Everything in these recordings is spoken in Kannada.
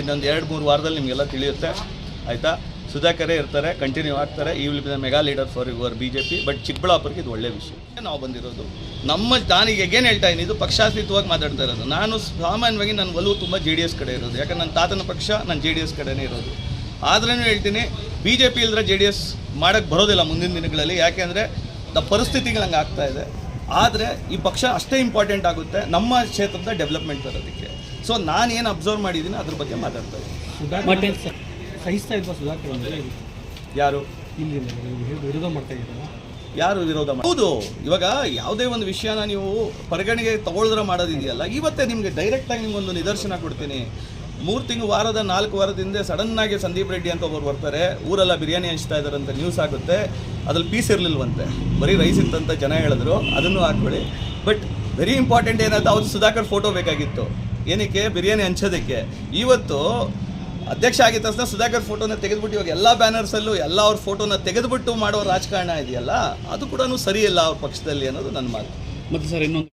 ಇನ್ನೊಂದು ಎರಡು ಮೂರು ವಾರದಲ್ಲಿ ನಿಮಗೆಲ್ಲ ತಿಳಿಯುತ್ತೆ. ಆಯಿತಾ? ಸುಧಾಕರೇ ಇರ್ತಾರೆ ಕಂಟಿನ್ಯೂ ಆಗ್ತಾರೆ. He will be the mega leader for your B J P but ಚಿಕ್ಕಬಳ್ಳಾಪುರಕ್ಕೆ ಇದು ಒಳ್ಳೆ ವಿಷಯ. ನಾವು ಬಂದಿರೋದು. ನಮ್ಮ ನಾನೀಗ ಏನು ಹೇಳ್ತಾ ಇದ್ದೀನಿ? ಇದು ಪಕ್ಷಾತೀತವಾಗಿ ಮಾತಾಡ್ತಾ ಇರೋದು. ನಾನು ಸಾಮಾನ್ಯವಾಗಿ ನನ್ನ ಒಲವು ತುಂಬ ಜೆ ಡಿ ಎಸ್ ಕಡೆ ಇರೋದು. ಯಾಕಂದ್ರೆ ನನ್ನ ತಾತನ ಪಕ್ಷ ನಾನು ಜೆ ಡಿ ಎಸ್ ಕಡೆನೇ ಇರೋದು. ಆದ್ರೂ ಹೇಳ್ತೀನಿ ಬಿ ಜೆ ಪಿ ಇಲ್ಲದ್ರೆ ಜೆ ಡಿ ಎಸ್ ಮಾಡೋಕ್ಕೆ ಬರೋದಿಲ್ಲ ಮುಂದಿನ ದಿನಗಳಲ್ಲಿ. ಯಾಕೆಂದರೆ ದ ಪರಿಸ್ಥಿತಿಗಳು ಹಂಗೆ ಆಗ್ತಾ ಇದೆ. ಆದರೆ ಈ ಪಕ್ಷ ಅಷ್ಟೇ ಇಂಪಾರ್ಟೆಂಟ್ ಆಗುತ್ತೆ. ನಮ್ಮ ಕ್ಷೇತ್ರದ ಡೆವಲಪ್ಮೆಂಟ್ ತರೋದಕ್ಕೆ ಸೊ ನಾನು ಏನು ಅಬ್ಸರ್ವ್ ಮಾಡಿದ್ದೀನಿ ಅದ್ರ ಬಗ್ಗೆ ಮಾತಾಡ್ತಾ ಇದ್ದೀನಿ. ಸಹಿಸ್ತಾ ಇಲ್ವಾ ಸುಧಾಕರ್ ಅಂದ್ರೆ ಯಾರು? ಇಲ್ಲಿ ವಿರೋಧ ಮಾಡ್ತಾ ಇದ್ದೀರಾ? ಯಾರು ವಿರೋಧ ಮಾಡಿ ಹೌದು ಇವಾಗ ಯಾವುದೇ ಒಂದು ವಿಷಯನ ನೀವು ಪರಿಗಣೆಗೆ ತಗೊಳ್ದ್ರೆ ಮಾಡೋದಿದೆಯಲ್ಲ ಇವತ್ತೇ ನಿಮಗೆ ಡೈರೆಕ್ಟಾಗಿ ನಿಮ್ಗೊಂದು ನಿದರ್ಶನ ಕೊಡ್ತೀನಿ. ಮೂರು ತಿಂಗಳು ವಾರದ ನಾಲ್ಕು ವಾರದ ಹಿಂದೆ ಸಡನ್ನಾಗಿ ಸಂದೀಪ್ ರೆಡ್ಡಿ ಅಂತ ಒಬ್ಬರು ಬರ್ತಾರೆ ಊರೆಲ್ಲ ಬಿರಿಯಾನಿ ಹಂಚ್ತಾ ಇದ್ದಾರೆ ಅಂತ ನ್ಯೂಸ್ ಆಗುತ್ತೆ ಅದ್ರಲ್ಲಿ ಪೀಸ್ ಇರಲಿಲ್ವಂತೆ. ಬರೀ ರೈಸ್ ಇತ್ತಂತ ಜನ ಹೇಳಿದ್ರು ಅದನ್ನು ಹಾಕ್ಬೇಡಿ. ಬಟ್ ವೆರಿ ಇಂಪಾರ್ಟೆಂಟ್ ಏನಂತ ಅವ್ರು ಸುಧಾಕರ್ ಫೋಟೋ ಬೇಕಾಗಿತ್ತು. ಏನಕ್ಕೆ? ಬಿರಿಯಾನಿ ಹಂಚೋದಕ್ಕೆ. ಇವತ್ತು ಅಧ್ಯಕ್ಷ ಆಗಿದ ತಕ್ಷಣ ಸುಧಾಕರ್ ಫೋಟೋನ ತೆಗೆದುಬಿಟ್ಟು ಇವಾಗ ಎಲ್ಲ ಬ್ಯಾನರ್ಸಲ್ಲೂ ಎಲ್ಲ ಅವ್ರ ಫೋಟೋನ ತೆಗೆದುಬಿಟ್ಟು ಮಾಡೋ ರಾಜಕಾರಣ ಇದೆಯಲ್ಲ ಅದು ಕೂಡ ಸರಿಯಲ್ಲ ಅವ್ರ ಪಕ್ಷದಲ್ಲಿ ಅನ್ನೋದು ನನ್ನ ಮಾತು. ಮತ್ತೆ ಸರ್ ಇನ್ನೊಂದು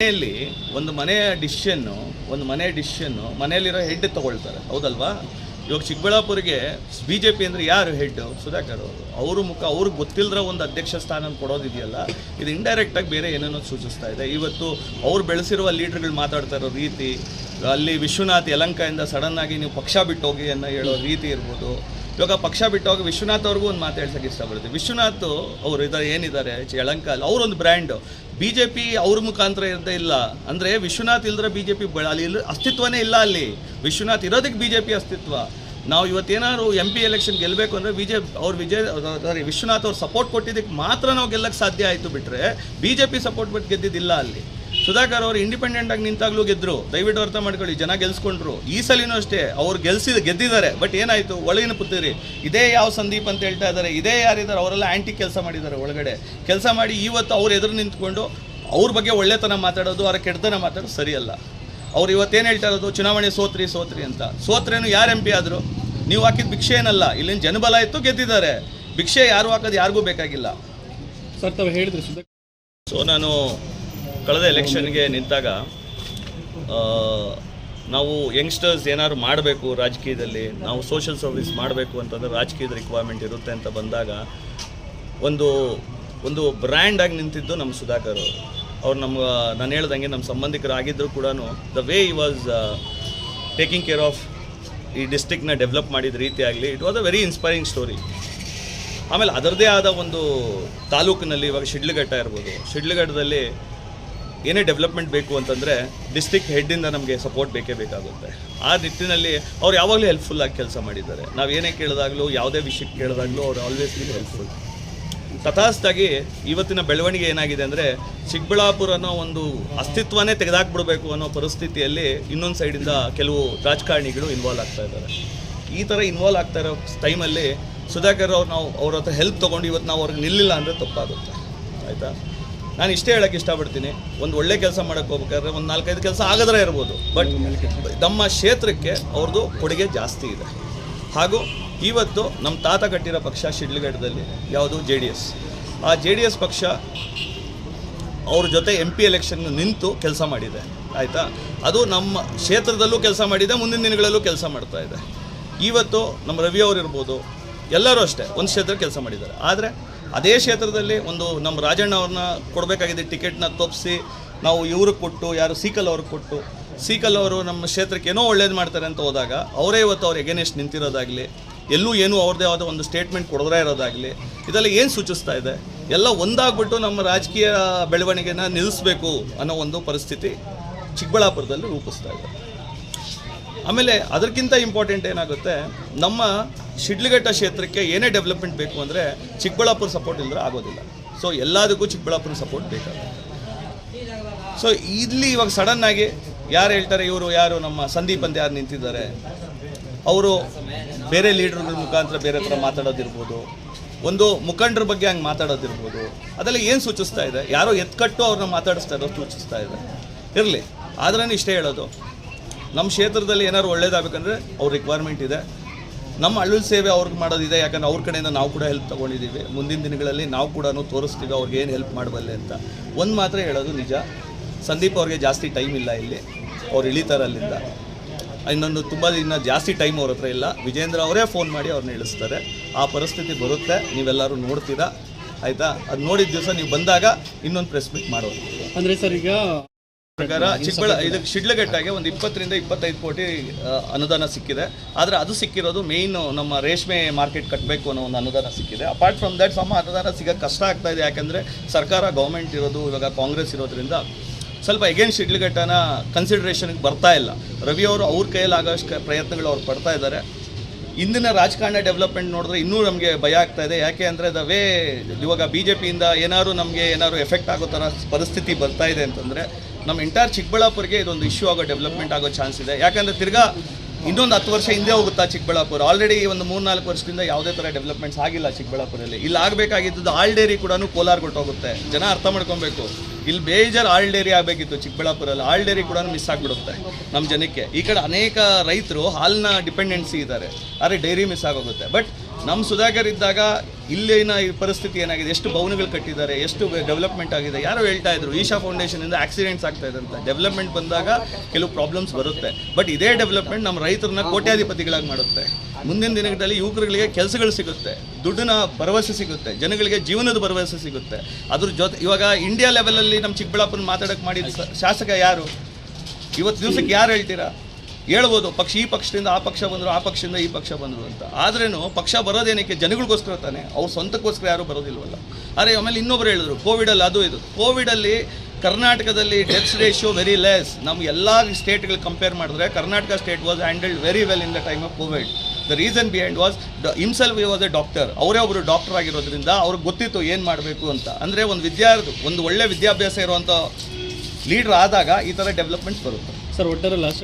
ಮನೆಯಲ್ಲಿ ಒಂದು ಮನೆಯ ಡಿಶನ್ನು ಒಂದು ಮನೆಯ ಡಿಶನ್ನು ಮನೆಯಲ್ಲಿರೋ ಹೆಡ್ ತಗೊಳ್ತಾರೆ. ಹೌದಲ್ವಾ? ಇವಾಗ ಚಿಕ್ಕಬಳ್ಳಾಪುರಿಗೆ ಬಿ ಜೆ ಪಿ ಅಂದರೆ ಯಾರು ಹೆಡ್? ಸುಧಾಕರ್ ಅವರು. ಅವ್ರ ಮುಖ, ಅವ್ರಿಗೆ ಗೊತ್ತಿಲ್ಲದ ಒಂದು ಅಧ್ಯಕ್ಷ ಸ್ಥಾನ ಕೊಡೋದಿದೆಯಲ್ಲ, ಇದು ಇಂಡೈರೆಕ್ಟಾಗಿ ಬೇರೆ ಏನೇನೋ ಸೂಚಿಸ್ತಾ ಇದೆ. ಇವತ್ತು ಅವ್ರು ಬೆಳೆಸಿರುವ ಲೀಡ್ರ್ಗಳು ಮಾತಾಡ್ತಾ ಇರೋ ರೀತಿ, ಅಲ್ಲಿ ವಿಶ್ವನಾಥ್ ಯಲಂಕಾಯಿಂದ ಸಡನ್ನಾಗಿ ನೀವು ಪಕ್ಷ ಬಿಟ್ಟು ಹೋಗಿ ಅನ್ನೋ ಹೇಳೋ ರೀತಿ ಇರ್ಬೋದು. ಇವಾಗ ಪಕ್ಷ ಬಿಟ್ಟೋಗಿ ವಿಶ್ವನಾಥ್ ಅವ್ರಿಗೂ ಒಂದು ಮಾತು ಇಷ್ಟಪಡುತ್ತೆ. ವಿಶ್ವನಾಥ್ ಅವರು ಇದ್ದಾರೆ, ಏನಿದ್ದಾರೆ? ಯಲಂಕ ಅಲ್ಲಿ, ಅವರೊಂದು ಬ್ರ್ಯಾಂಡು ಬಿ ಜೆ ಅವ್ರ ಮುಖಾಂತರ ಇರದೇ ಇಲ್ಲ. ಅಂದರೆ ವಿಶ್ವನಾಥ್ ಇಲ್ದ್ರೆ ಬಿ ಜೆ ಪಿ ಅಲ್ಲಿ ಅಸ್ತಿತ್ವನೇ ಇಲ್ಲ ಅಲ್ಲಿ. ವಿಶ್ವನಾಥ್ ಇರೋದಕ್ಕೆ ಬಿ ಜೆ ಪಿ ಅಸ್ತಿತ್ವ. ನಾವು ಇವತ್ತೇನಾದ್ರು ಎಂ ಪಿ ಎಲೆಕ್ಷನ್ ಗೆಲ್ಲಬೇಕು ಅಂದರೆ ವಿಜಯ್ ಅವ್ರು ವಿಜಯ್ ಸಾರಿ, ವಿಶ್ವನಾಥ್ ಅವ್ರು ಸಪೋರ್ಟ್ ಕೊಟ್ಟಿದ್ದಕ್ಕೆ ಮಾತ್ರ ನಾವು ಗೆಲ್ಲಕ್ಕೆ ಸಾಧ್ಯ ಆಯಿತು ಬಿಟ್ಟರೆ ಬಿ ಜೆ ಪಿ ಸಪೋರ್ಟ್ ಬಿಟ್ಟು ಗೆದ್ದಿದ್ದಿಲ್ಲ ಅಲ್ಲಿ. ಸುಧಾಕರ್ ಅವರು ಇಂಡಿಪೆಂಡೆಂಟ್ ಆಗಿ ನಿಂತಾಗ್ಲೂ ಗೆದ್ರು. ದಯವಿಟ್ಟು ಅರ್ಥ ಮಾಡ್ಕೊಳ್ಳಿ ಜನ ಗೆಲ್ಸ್ಕೊಂಡ್ರು. ಈ ಸಲಿನೂ ಅಷ್ಟೇ ಅವ್ರು ಗೆಲ್ಸಿದ ಗೆದ್ದಿದ್ದಾರೆ. ಬಟ್ ಏನಾಯ್ತು? ಒಳಗಿನ ಪುತ್ತಿರಿ ಇದೇ ಯಾವ ಸಂದೀಪ್ ಅಂತ ಹೇಳ್ತಾ ಇದ್ದಾರೆ ಇದೇ ಯಾರಿದ್ದಾರೆ ಅವರೆಲ್ಲ ಆಂಟಿ ಕೆಲಸ ಮಾಡಿದ್ದಾರೆ ಒಳಗಡೆ. ಕೆಲಸ ಮಾಡಿ ಇವತ್ತು ಅವ್ರು ಎದುರು ನಿಂತ್ಕೊಂಡು ಅವ್ರ ಬಗ್ಗೆ ಒಳ್ಳೆತನ ಮಾತಾಡೋದು ಅವರ ಕೆಟ್ಟತನ ಮಾತಾಡೋದು ಸರಿಯಲ್ಲ. ಅವ್ರು ಇವತ್ತೇನು ಹೇಳ್ತಾ ಇರೋದು? ಚುನಾವಣೆ ಸೋತ್ರಿ ಸೋತ್ರಿ ಅಂತ. ಸೋತ್ರೇನು ಯಾರು ಎಂ ಪಿ ಆದರು? ನೀವು ಹಾಕಿದ ಭಿಕ್ಷೆ ಏನಲ್ಲ ಇಲ್ಲಿನ ಜನಬಲ ಇತ್ತು ಗೆದ್ದಿದ್ದಾರೆ. ಭಿಕ್ಷೆ ಯಾರು ಹಾಕೋದು ಯಾರಿಗೂ ಬೇಕಾಗಿಲ್ಲ. ಸರ್ ತಾವು ಹೇಳಿದ್ರಿ ಸುಧಾಕರ್ ಸೊ ನಾನು ಕಳೆದ ಎಲೆಕ್ಷನ್ಗೆ ನಿಂತಾಗ ನಾವು ಯಂಗ್ಸ್ಟರ್ಸ್ ಏನಾದ್ರು ಮಾಡಬೇಕು ರಾಜಕೀಯದಲ್ಲಿ, ನಾವು ಸೋಷಿಯಲ್ ಸರ್ವಿಸ್ ಮಾಡಬೇಕು ಅಂತಂದರೆ ರಾಜಕೀಯದ ರಿಕ್ವೈರ್ಮೆಂಟ್ ಇರುತ್ತೆ ಅಂತ ಬಂದಾಗ, ಒಂದು ಒಂದು ಬ್ರ್ಯಾಂಡಾಗಿ ನಿಂತಿದ್ದು ನಮ್ಮ ಸುಧಾಕರ್ ಅವರು. ಅವ್ರು ನಮ್ಮ, ನಾನು ಹೇಳ್ದಂಗೆ ನಮ್ಮ ಸಂಬಂಧಿಕರಾಗಿದ್ದರೂ ಕೂಡ the way he was taking care of ಈ ಡಿಸ್ಟಿಕ್ನ ಡೆವಲಪ್ ಮಾಡಿದ ರೀತಿ ಆಗಲಿ, it was a very inspiring story. ಆಮೇಲೆ ಅದರದೇ ಆದ ಒಂದು ತಾಲೂಕಿನಲ್ಲಿ ಇವಾಗ ಶಿಡ್ಲಘಟ್ಟ ಇರ್ಬೋದು. ಶಿಡ್ಲಘಟ್ಟದಲ್ಲಿ ಏನೇ ಡೆವಲಪ್ಮೆಂಟ್ ಬೇಕು ಅಂತಂದರೆ ಡಿಸ್ಟಿಕ್ ಹೆಡ್ಡಿಂದ ನಮಗೆ ಸಪೋರ್ಟ್ ಬೇಕೇ ಬೇಕಾಗುತ್ತೆ. ಆ ನಿಟ್ಟಿನಲ್ಲಿ ಅವ್ರು ಯಾವಾಗಲೂ ಹೆಲ್ಪ್ಫುಲ್ ಆಗಿ ಕೆಲಸ ಮಾಡಿದ್ದಾರೆ. ನಾವು ಏನೇ ಕೇಳಿದಾಗಲೂ, ಯಾವುದೇ ವಿಷಯಕ್ಕೆ ಕೇಳಿದಾಗಲೂ ಅವ್ರು ಆಲ್ವೇಸ್ ಬಿ ಹೆಲ್ಪ್ಫುಲ್ ತಥಾಸ್ತಾಗಿ ಇವತ್ತಿನ ಬೆಳವಣಿಗೆ ಏನಾಗಿದೆ ಅಂದರೆ ಚಿಕ್ಕಬಳ್ಳಾಪುರ ಅನ್ನೋ ಒಂದು ಅಸ್ತಿತ್ವನೇ ತೆಗೆದಾಕ್ಬಿಡ್ಬೇಕು ಅನ್ನೋ ಪರಿಸ್ಥಿತಿಯಲ್ಲಿ ಇನ್ನೊಂದು ಸೈಡಿಂದ ಕೆಲವು ರಾಜಕಾರಣಿಗಳು ಇನ್ವಾಲ್ವ್ ಆಗ್ತಾ ಇದ್ದಾರೆ. ಈ ಥರ ಇನ್ವಾಲ್ವ್ ಆಗ್ತಾ ಇರೋ ಟೈಮಲ್ಲಿ ಸುಧಾಕರ್ ಅವ್ರು ನಾವು ಅವ್ರ ಹತ್ರ ಹೆಲ್ಪ್ ತೊಗೊಂಡು ಇವತ್ತು ನಾವು ಅವ್ರಿಗೆ ನಿಲ್ಲಿಲ್ಲ ಅಂದರೆ ತಪ್ಪಾಗುತ್ತೆ. ಆಯಿತಾ? ನಾನು ಇಷ್ಟೇ ಹೇಳಕ್ಕೆ ಇಷ್ಟಪಡ್ತೀನಿ. ಒಂದು ಒಳ್ಳೆ ಕೆಲಸ ಮಾಡಕ್ಕೆ ಹೋಗ್ಬೇಕಾದ್ರೆ ಒಂದು ನಾಲ್ಕೈದು ಕೆಲಸ ಆಗದ್ರೆ ಇರ್ಬೋದು. ಬಟ್ ನಮ್ಮ ಕ್ಷೇತ್ರಕ್ಕೆ ಅವ್ರದ್ದು ಕೊಡುಗೆ ಜಾಸ್ತಿ ಇದೆ. ಹಾಗೂ ಇವತ್ತು ನಮ್ಮ ತಾತ ಕಟ್ಟಿರೋ ಪಕ್ಷ ಶಿಡ್ಲಘಟ್ಟದಲ್ಲಿ ಯಾವುದು ಜೆ ಡಿ ಎಸ್. ಆ ಜೆ ಡಿ ಎಸ್ ಪಕ್ಷ ಅವ್ರ ಜೊತೆ ಎಂ ಪಿ ಎಲೆಕ್ಷನ್ ನಿಂತು ಕೆಲಸ ಮಾಡಿದೆ. ಆಯಿತಾ? ಅದು ನಮ್ಮ ಕ್ಷೇತ್ರದಲ್ಲೂ ಕೆಲಸ ಮಾಡಿದೆ, ಮುಂದಿನ ದಿನಗಳಲ್ಲೂ ಕೆಲಸ ಮಾಡ್ತಾ ಇದೆ. ಇವತ್ತು ನಮ್ಮ ರವಿ ಅವರು ಇರ್ಬೋದು, ಎಲ್ಲರೂ ಅಷ್ಟೇ, ಒಂದು ಕ್ಷೇತ್ರ ಕೆಲಸ ಮಾಡಿದ್ದಾರೆ. ಆದರೆ ಅದೇ ಕ್ಷೇತ್ರದಲ್ಲಿ ಒಂದು ನಮ್ಮ ರಾಜಣ್ಣ ಅವ್ರನ್ನ ಕೊಡಬೇಕಾಗಿದೆ ಟಿಕೆಟ್ನ ತಪ್ಪಿಸಿ ನಾವು ಇವ್ರಿಗೆ ಕೊಟ್ಟು, ಯಾರು ಸೀಕಲ್ ಅವ್ರಿಗೆ ಕೊಟ್ಟು, ಸೀಕಲ್ ಅವರು ನಮ್ಮ ಕ್ಷೇತ್ರಕ್ಕೆ ಏನೋ ಒಳ್ಳೇದು ಮಾಡ್ತಾರೆ ಅಂತ ಹೋದಾಗ ಅವರೇ ಇವತ್ತು ಅವ್ರು ಎಗೇನೆಸ್ಟ್ ನಿಂತಿರೋದಾಗಲಿ, ಎಲ್ಲೂ ಏನೂ ಅವ್ರದ್ದೇ ಆದ ಒಂದು ಸ್ಟೇಟ್ಮೆಂಟ್ ಕೊಡದೇ ಇರೋದಾಗಲಿ, ಇದೆಲ್ಲ ಏನು ಸೂಚಿಸ್ತಾ ಇದೆ? ಎಲ್ಲ ಒಂದಾಗ್ಬಿಟ್ಟು ನಮ್ಮ ರಾಜಕೀಯ ಬೆಳವಣಿಗೆನ ನಿಲ್ಲಿಸಬೇಕು ಅನ್ನೋ ಒಂದು ಪರಿಸ್ಥಿತಿ ಚಿಕ್ಕಬಳ್ಳಾಪುರದಲ್ಲಿ ರೂಪಿಸ್ತಾ ಇದೆ. ಆಮೇಲೆ ಅದಕ್ಕಿಂತ ಇಂಪಾರ್ಟೆಂಟ್ ಏನಾಗುತ್ತೆ, ನಮ್ಮ ಶಿಡ್ಲಘಟ್ಟ ಕ್ಷೇತ್ರಕ್ಕೆ ಏನೇ ಡೆವಲಪ್ಮೆಂಟ್ ಬೇಕು ಅಂದರೆ ಚಿಕ್ಕಬಳ್ಳಾಪುರ ಸಪೋರ್ಟ್ ಇಲ್ಲದ್ರೆ ಆಗೋದಿಲ್ಲ. ಸೊ ಎಲ್ಲದಕ್ಕೂ ಚಿಕ್ಕಬಳ್ಳಾಪುರ ಸಪೋರ್ಟ್ ಬೇಕಾಗುತ್ತೆ. ಸೊ ಇಲ್ಲಿ ಇವಾಗ ಸಡನ್ನಾಗಿ ಯಾರು ಹೇಳ್ತಾರೆ, ಇವರು ಯಾರು ನಮ್ಮ ಸಂದೀಪ್ ಅಂತ ಯಾರು ನಿಂತಿದ್ದಾರೆ? ಅವರು ಬೇರೆ ಲೀಡರ್ಗಳ ಮುಖಾಂತರ ಬೇರೆ ಥರ ಮಾತಾಡೋದಿರ್ಬೋದು. ಒಂದು ಮುಖಂಡರ ಬಗ್ಗೆ ಹಂಗೆ ಮಾತಾಡೋದಿರ್ಬೋದು. ಅದೆಲ್ಲ ಏನು ಸೂಚಿಸ್ತಾ ಇದೆ? ಯಾರೋ ಎತ್ಕಟ್ಟು ಅವ್ರನ್ನ ಮಾತಾಡಿಸ್ತಾ ಇರೋದು ಸೂಚಿಸ್ತಾ ಇದೆ. ಇರಲಿ. ಆದ್ರೂ ಇಷ್ಟೇ ಹೇಳೋದು. ನಮ್ಮ ಕ್ಷೇತ್ರದಲ್ಲಿ ಏನಾದ್ರು ಒಳ್ಳೇದಾಗಬೇಕಂದ್ರೆ ಅವ್ರ ರಿಕ್ವೈರ್ಮೆಂಟ್ ಇದೆ. ನಮ್ಮ ಅಳ್ಳುಲ್ ಸೇವೆ ಅವ್ರಿಗೆ ಮಾಡೋದಿದೆ, ಯಾಕಂದ್ರೆ ಅವ್ರ ಕಡೆಯಿಂದ ನಾವು ಕೂಡ ಹೆಲ್ಪ್ ತೊಗೊಂಡಿದ್ದೀವಿ ಮುಂದಿನ ದಿನಗಳಲ್ಲಿ ನಾವು ಕೂಡ ತೋರಿಸ್ತೀವಿ ಅವ್ರಿಗೆ ಏನು ಹೆಲ್ಪ್ ಮಾಡಬಲ್ಲೆ ಅಂತ. ಒಂದು ಮಾತ್ರ ಹೇಳೋದು ನಿಜ. ಸಂದೀಪ್ ಅವ್ರಿಗೆ ಜಾಸ್ತಿ ಟೈಮ್ ಇಲ್ಲ ಇಲ್ಲಿ. ಅವ್ರು ಇಳಿತಾರೆ ಅಲ್ಲಿಂದ. ಇನ್ನೊಂದು ತುಂಬ ದಿನ ಜಾಸ್ತಿ ಟೈಮ್ ಅವ್ರ ಹತ್ರ ಇಲ್ಲ. ವಿಜೇಂದ್ರ ಅವರೇ ಫೋನ್ ಮಾಡಿ ಅವ್ರನ್ನ ಇಳಿಸ್ತಾರೆ. ಆ ಪರಿಸ್ಥಿತಿ ಬರುತ್ತೆ. ನೀವೆಲ್ಲರೂ ನೋಡ್ತೀರಾ? ಆಯಿತಾ? ಅದು ನೋಡಿದ ದಿವಸ ನೀವು ಬಂದಾಗ ಇನ್ನೊಂದು ಪ್ರೆಸ್ ಮೀಟ್ ಮಾಡೋದು. ಅಂದರೆ ಸರ್ ಈಗ ಪ್ರಕಾರ ಚಿಕ್ಕಬಳ್ಳ ಇದಕ್ಕೆ ಶಿಡ್ಲಘಟ್ಟಾಗೆ ಒಂದು ಇಪ್ಪತ್ತರಿಂದ ಇಪ್ಪತ್ತೈದು ಕೋಟಿ ಅನುದಾನ ಸಿಕ್ಕಿದೆ. ಆದರೆ ಅದು ಸಿಕ್ಕಿರೋದು ಮೇಯ್ನ್ ನಮ್ಮ ರೇಷ್ಮೆ ಮಾರ್ಕೆಟ್ ಕಟ್ಟಬೇಕು ಅನ್ನೋ ಒಂದು ಅನುದಾನ ಸಿಕ್ಕಿದೆ. ಅಪಾರ್ಟ್ ಫ್ರಮ್ ದಟ್ ಸಮ ಅನುದಾನ ಸಿಗೋಕ್ಕೆ ಕಷ್ಟ ಆಗ್ತಾ ಇದೆ. ಯಾಕೆಂದರೆ ಸರ್ಕಾರ ಗೌರ್ಮೆಂಟ್ ಇರೋದು ಇವಾಗ ಕಾಂಗ್ರೆಸ್ ಇರೋದ್ರಿಂದ ಸ್ವಲ್ಪ ಎಗೇನ್ ಶಿಡ್ಲಘಟ್ಟನ ಕನ್ಸಿಡರೇಷನ್ಗೆ ಬರ್ತಾ ಇಲ್ಲ. ರವಿ ಅವರು ಅವ್ರ ಕೈಯಲ್ಲಿ ಆಗೋಷ್ಟು ಪ್ರಯತ್ನಗಳು ಅವ್ರು ಪಡ್ತಾ ಇದ್ದಾರೆ. ಇಂದಿನ ರಾಜಕಾರಣ ಡೆವಲಪ್ಮೆಂಟ್ ನೋಡಿದ್ರೆ ಇನ್ನೂ ನಮಗೆ ಭಯ ಆಗ್ತಾ ಇದೆ. ಯಾಕೆ ಅಂದರೆ ದ ವೇ ಇವಾಗ ಬಿ ಜೆ ಪಿಯಿಂದ ಏನಾದ್ರು ನಮಗೆ ಏನಾದ್ರು ಎಫೆಕ್ಟ್ ಆಗೋ ಥರ ಪರಿಸ್ಥಿತಿ ಬರ್ತಾ ಇದೆ ಅಂತಂದರೆ ನಮ್ಮ ಎಂಟೈರ್ ಚಿಕ್ಕಬಳ್ಳಾಪುರಿಗೆ ಇದೊಂದು ಇಶ್ಯೂ ಆಗೋ ಡೆವಲಪ್ಮೆಂಟ್ ಆಗೋ ಚಾನ್ಸ್ ಇದೆ. ಯಾಕಂದರೆ ತಿರ್ಗಾ ಇನ್ನೊಂದು ಹತ್ತು ವರ್ಷ ಹಿಂದೆ ಹೋಗುತ್ತಾ ಚಿಕ್ಕಬಳ್ಳಾಪುರ? ಆಲ್ರೆಡಿ ಒಂದು ಮೂರ್ನಾಲ್ಕು ವರ್ಷದಿಂದ ಯಾವುದೇ ಥರ ಡೆವಲಪ್ಮೆಂಟ್ಸ್ ಆಗಿಲ್ಲ ಚಿಕ್ಕಬಳ್ಳಾಪುರಲ್ಲಿ ಇಲ್ಲಿ ಆಗಬೇಕಾಗಿದ್ದು ಆಲ್ ಡೇರಿ ಕೂಡ ಕೋಲಾರ ಕೊಟ್ಟೋಗುತ್ತೆ ಜನ ಅರ್ಥ ಮಾಡ್ಕೊಬೇಕು. ಇಲ್ಲಿ ಬೇಜಾರು ಆಲ್ ಡೇರಿ ಆಗಬೇಕಿತ್ತು ಚಿಕ್ಕಬಳ್ಳಾಪುರಲ್ಲಿ ಆಲ್ ಡೇರಿ ಕೂಡ ಮಿಸ್ ಆಗಿಬಿಡುತ್ತೆ ನಮ್ಮ ಜನಕ್ಕೆ. ಈ ಕಡೆ ಅನೇಕ ರೈತರು ಹಾಲನ್ನ ಡಿಪೆಂಡೆನ್ಸಿ ಇದ್ದಾರೆ. ಆದರೆ ಡೈರಿ ಮಿಸ್ ಆಗೋಗುತ್ತೆ. ಬಟ್ ನಮ್ಮ ಸುಧಾಕರ್ ಇದ್ದಾಗ ಇಲ್ಲಿನ ಪರಿಸ್ಥಿತಿ ಏನಾಗಿದೆ? ಎಷ್ಟು ಭವನಗಳು ಕಟ್ಟಿದ್ದಾರೆ? ಎಷ್ಟು ಡೆವಲಪ್ಮೆಂಟ್ ಆಗಿದೆ? ಯಾರೋ ಹೇಳ್ತಾ ಇದ್ರು, ಈಶಾ ಫೌಂಡೇಶನಿಂದ ಆಕ್ಸಿಡೆಂಟ್ಸ್ ಆಗ್ತಾ ಇದೆ ಅಂತ. ಡೆವಲಪ್ಮೆಂಟ್ ಬಂದಾಗ ಕೆಲವು ಪ್ರಾಬ್ಲಮ್ಸ್ ಬರುತ್ತೆ. ಬಟ್ ಇದೇ ಡೆವಲಪ್ಮೆಂಟ್ ನಮ್ಮ ರೈತರನ್ನ ಕೋಟ್ಯಾಧಿಪತಿಗಳಾಗಿ ಮಾಡುತ್ತೆ. ಮುಂದಿನ ದಿನಗಳಲ್ಲಿ ಯುವಕರುಗಳಿಗೆ ಕೆಲಸಗಳು ಸಿಗುತ್ತೆ. ದುಡ್ಡಿನ ಭರವಸೆ ಸಿಗುತ್ತೆ. ಜನಗಳಿಗೆ ಜೀವನದ ಭರವಸೆ ಸಿಗುತ್ತೆ. ಅದ್ರ ಜೊತೆ ಇವಾಗ ಇಂಡಿಯಾ ಲೆವೆಲಲ್ಲಿ ನಮ್ಮ ಚಿಕ್ಕಬಳ್ಳಾಪುರ ಮಾತಾಡೋಕೆ ಮಾಡಿದ ಶಾಸಕ ಯಾರು? ಇವತ್ತು ದಿವಸಕ್ಕೆ ಯಾರು ಹೇಳ್ತೀರಾ? ಹೇಳ್ಬೋದು, ಪಕ್ಷ ಈ ಪಕ್ಷದಿಂದ ಆ ಪಕ್ಷ ಬಂದರು, ಆ ಪಕ್ಷದಿಂದ ಈ ಪಕ್ಷ ಬಂದರು ಅಂತ. ಆದ್ರೇನು, ಪಕ್ಷ ಬರೋದೇನಕ್ಕೆ ಜನಗಳಿಗೋಸ್ಕರ ತಾನೆ, ಅವ್ರ ಸ್ವಂತಕ್ಕೋಸ್ಕರ ಯಾರೂ ಬರೋದಿಲ್ವಲ್ಲ. ಆದರೆ ಆಮೇಲೆ ಇನ್ನೊಬ್ರು ಹೇಳಿದ್ರು, ಕೋವಿಡಲ್ಲಿ ಅದು ಇದು. ಕೋವಿಡಲ್ಲಿ ಕರ್ನಾಟಕದಲ್ಲಿ ಡೆತ್ಸ್ ರೇಷಿಯೋ ವೆರಿ ಲೆಸ್. ನಮ್ಮ ಎಲ್ಲ ಸ್ಟೇಟ್ಗಳಿಗೆ ಕಂಪೇರ್ ಮಾಡಿದ್ರೆ, Karnataka state was handled very well in the time of COVID. The reason behind was himself was a doctor. ಅವರೇ ಒಬ್ಬರು ಡಾಕ್ಟರ್ ಆಗಿರೋದ್ರಿಂದ ಅವ್ರಿಗೆ ಗೊತ್ತಿತ್ತು ಏನು ಮಾಡಬೇಕು ಅಂತ. ಅಂದರೆ ಒಂದು ವಿದ್ಯಾರ್ಥಿ, ಒಂದು ಒಳ್ಳೆ ವಿದ್ಯಾಭ್ಯಾಸ ಇರುವಂಥ ಲೀಡ್ರ್ ಆದಾಗ ಈ ಥರ ಡೆವಲಪ್ಮೆಂಟ್ಸ್ ಬರುತ್ತೆ. ಸರ್, ಒಟ್ಟಾರೆ ಲಾಸ್ಟ್